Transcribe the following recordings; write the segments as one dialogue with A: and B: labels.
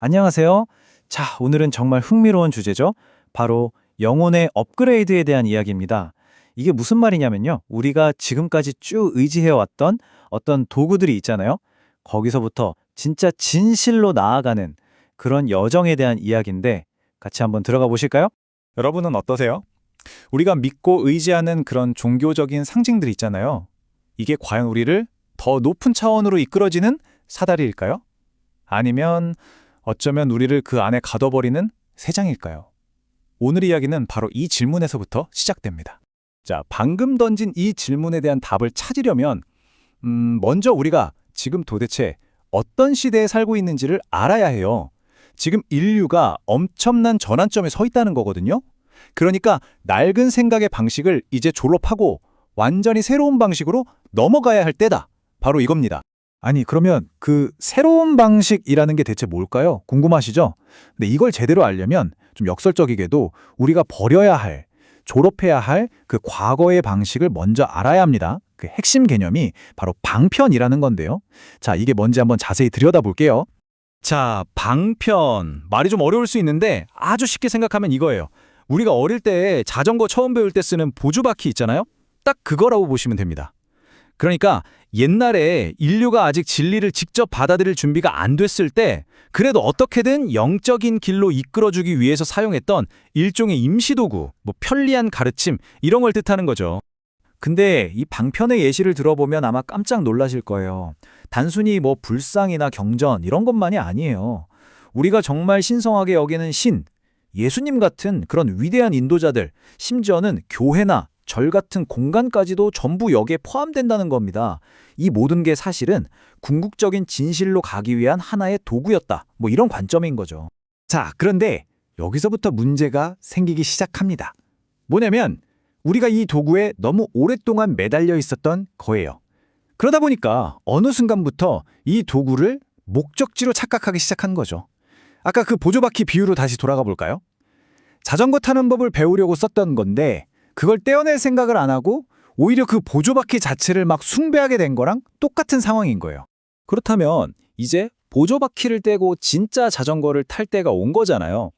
A: 안녕하세요. 자, 오늘은 정말 흥미로운 주제죠. 바로 영혼의 업그레이드에 대한 이야기입니다. 이게 무슨 말이냐면요. 우리가 지금까지 쭉 의지해왔던 어떤 도구들이 있잖아요. 거기서부터 진짜 진실로 나아가는 그런 여정에 대한 이야기인데 같이 한번 들어가 보실까요?
B: 여러분은 어떠세요? 우리가 믿고 의지하는 그런 종교적인 상징들 있잖아요. 이게 과연 우리를 더 높은 차원으로 이끌어지는 사다리일까요? 아니면 어쩌면 우리를 그 안에 가둬버리는 새장일까요? 오늘 이야기는 바로 이 질문에서부터 시작됩니다. 자, 방금 던진 이 질문에 대한 답을 찾으려면 음, 먼저 우리가 지금 도대체 어떤 시대에 살고 있는지를 알아야 해요. 지금 인류가 엄청난 전환점에 서 있다는 거거든요. 그러니까 낡은 생각의 방식을 이제 졸업하고 완전히 새로운 방식으로 넘어가야 할 때다. 바로 이겁니다. 아니, 그러면 그 새로운 방식이라는 게 대체 뭘까요? 궁금하시죠? 근데 이걸 제대로 알려면 좀 역설적이게도 우리가 버려야 할, 졸업해야 할 그 과거의 방식을 먼저 알아야 합니다. 그 핵심 개념이 바로 방편이라는 건데요. 자, 이게 뭔지 한번 자세히 들여다볼게요. 자, 방편. 말이 좀 어려울 수 있는데 아주 쉽게 생각하면 이거예요. 우리가 어릴 때 자전거 처음 배울 때 쓰는 보조바퀴 있잖아요? 딱 그거라고 보시면 됩니다. 그러니까 옛날에 인류가 아직 진리를 직접 받아들일 준비가 안 됐을 때 그래도 어떻게든 영적인 길로 이끌어주기 위해서 사용했던 일종의 임시도구, 뭐 편리한 가르침 이런 걸 뜻하는 거죠. 근데 이 방편의 예시를 들어보면 아마 깜짝 놀라실 거예요. 단순히 뭐 불상이나 경전 이런 것만이 아니에요. 우리가 정말 신성하게 여기는 신, 예수님 같은 그런 위대한 인도자들, 심지어는 교회나 절 같은 공간까지도 전부 여기에 포함된다는 겁니다. 이 모든 게 사실은 궁극적인 진실로 가기 위한 하나의 도구였다. 뭐 이런 관점인 거죠. 자, 그런데 여기서부터 문제가 생기기 시작합니다. 뭐냐면 우리가 이 도구에 너무 오랫동안 매달려 있었던 거예요. 그러다 보니까 어느 순간부터 이 도구를 목적지로 착각하기 시작한 거죠. 아까 그 보조바퀴 비유로 다시 돌아가 볼까요? 자전거 타는 법을 배우려고 썼던 건데 그걸 떼어낼 생각을 안 하고 오히려 그 보조바퀴 자체를 막 숭배하게 된 거랑 똑같은 상황인 거예요. 그렇다면 이제 보조바퀴를 떼고 진짜 자전거를 탈 때가 온 거잖아요.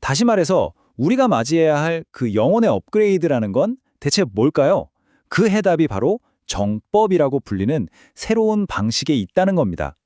B: 다시 말해서 우리가 맞이해야 할 그 영혼의 업그레이드라는 건 대체 뭘까요? 그 해답이 바로 정법이라고 불리는 새로운 방식에 있다는 겁니다.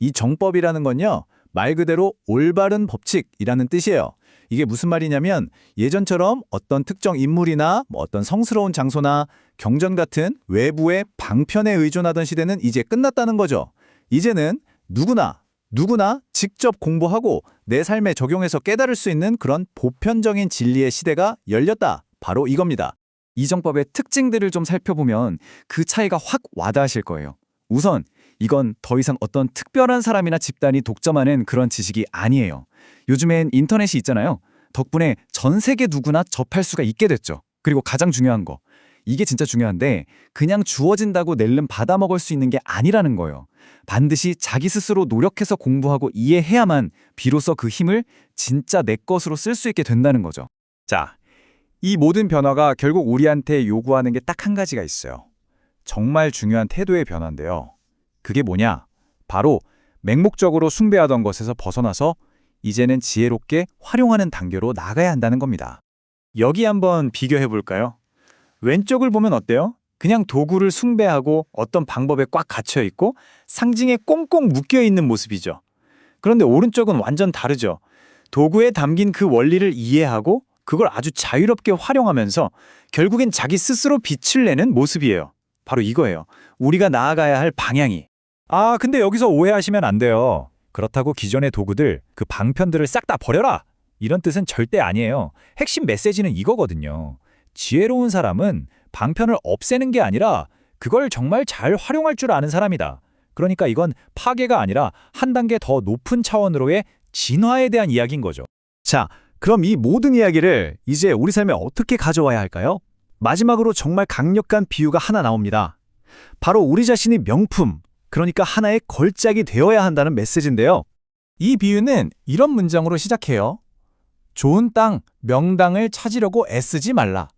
B: 이 정법이라는 건요, 말 그대로 올바른 법칙이라는 뜻이에요. 이게 무슨 말이냐면 예전처럼 어떤 특정 인물이나 뭐 어떤 성스러운 장소나 경전 같은 외부의 방편에 의존하던 시대는 이제 끝났다는 거죠. 이제는 누구나 누구나 직접 공부하고 내 삶에 적용해서 깨달을 수 있는 그런 보편적인 진리의 시대가 열렸다. 바로 이겁니다. 이 정법의 특징들을 좀 살펴보면 그 차이가 확 와닿으실 거예요. 우선 이건 더 이상 어떤 특별한 사람이나 집단이 독점하는 그런 지식이 아니에요. 요즘엔 인터넷이 있잖아요. 덕분에 전 세계 누구나 접할 수가 있게 됐죠. 그리고 가장 중요한 거. 이게 진짜 중요한데 그냥 주어진다고 낼름 받아 먹을 수 있는 게 아니라는 거예요. 반드시 자기 스스로 노력해서 공부하고 이해해야만 비로소 그 힘을 진짜 내 것으로 쓸 수 있게 된다는 거죠. 자, 이 모든 변화가 결국 우리한테 요구하는 게 딱 한 가지가 있어요. 정말 중요한 태도의 변화인데요. 그게 뭐냐? 바로 맹목적으로 숭배하던 것에서 벗어나서 이제는 지혜롭게 활용하는 단계로 나가야 한다는 겁니다. 여기 한번 비교해 볼까요? 왼쪽을 보면 어때요? 그냥 도구를 숭배하고 어떤 방법에 꽉 갇혀 있고 상징에 꽁꽁 묶여 있는 모습이죠. 그런데 오른쪽은 완전 다르죠. 도구에 담긴 그 원리를 이해하고 그걸 아주 자유롭게 활용하면서 결국엔 자기 스스로 빛을 내는 모습이에요. 바로 이거예요. 우리가 나아가야 할 방향이. 아, 근데 여기서 오해하시면 안 돼요. 그렇다고 기존의 도구들, 그 방편들을 싹 다 버려라! 이런 뜻은 절대 아니에요. 핵심 메시지는 이거거든요. 지혜로운 사람은 방편을 없애는 게 아니라 그걸 정말 잘 활용할 줄 아는 사람이다. 그러니까 이건 파괴가 아니라 한 단계 더 높은 차원으로의 진화에 대한 이야기인 거죠. 자, 그럼 이 모든 이야기를 이제 우리 삶에 어떻게 가져와야 할까요? 마지막으로 정말 강력한 비유가 하나 나옵니다. 바로 우리 자신이 명품, 그러니까 하나의 걸작이 되어야 한다는 메시지인데요. 이 비유는 이런 문장으로 시작해요. 좋은 땅, 명당을 찾으려고 애쓰지 말라.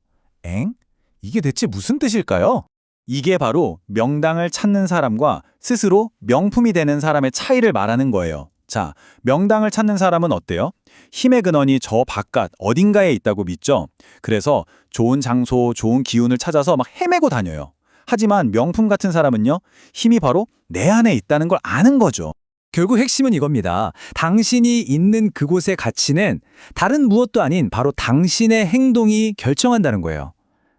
B: 엥? 이게 대체 무슨 뜻일까요? 이게 바로 명당을 찾는 사람과 스스로 명품이 되는 사람의 차이를 말하는 거예요. 자, 명당을 찾는 사람은 어때요? 힘의 근원이 저 바깥 어딘가에 있다고 믿죠. 그래서 좋은 장소, 좋은 기운을 찾아서 막 헤매고 다녀요. 하지만 명품 같은 사람은요, 힘이 바로 내 안에 있다는 걸 아는 거죠.
C: 결국 핵심은 이겁니다. 당신이 있는 그곳의 가치는 다른 무엇도 아닌 바로 당신의 행동이 결정한다는 거예요.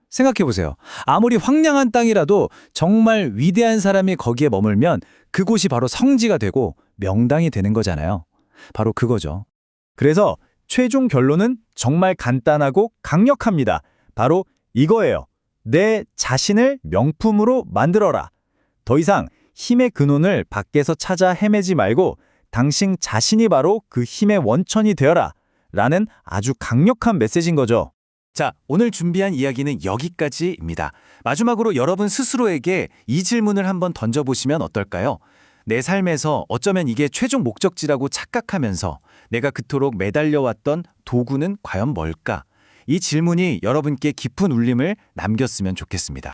C: 생각해 보세요. 아무리 황량한 땅이라도 정말 위대한 사람이 거기에 머물면 그곳이 바로 성지가 되고 명당이 되는 거잖아요. 바로 그거죠.
B: 그래서 최종 결론은 정말 간단하고 강력합니다. 바로 이거예요. 내 자신을 명품으로 만들어라. 더 이상 힘의 근원을 밖에서 찾아 헤매지 말고 당신 자신이 바로 그 힘의 원천이 되어라. 라는 아주 강력한 메시지인 거죠.
C: 자, 오늘 준비한 이야기는 여기까지입니다. 마지막으로 여러분 스스로에게 이 질문을 한번 던져보시면 어떨까요? 내 삶에서 어쩌면 이게 최종 목적지라고 착각하면서 내가 그토록 매달려왔던 도구는 과연 뭘까? 이 질문이 여러분께 깊은 울림을 남겼으면 좋겠습니다.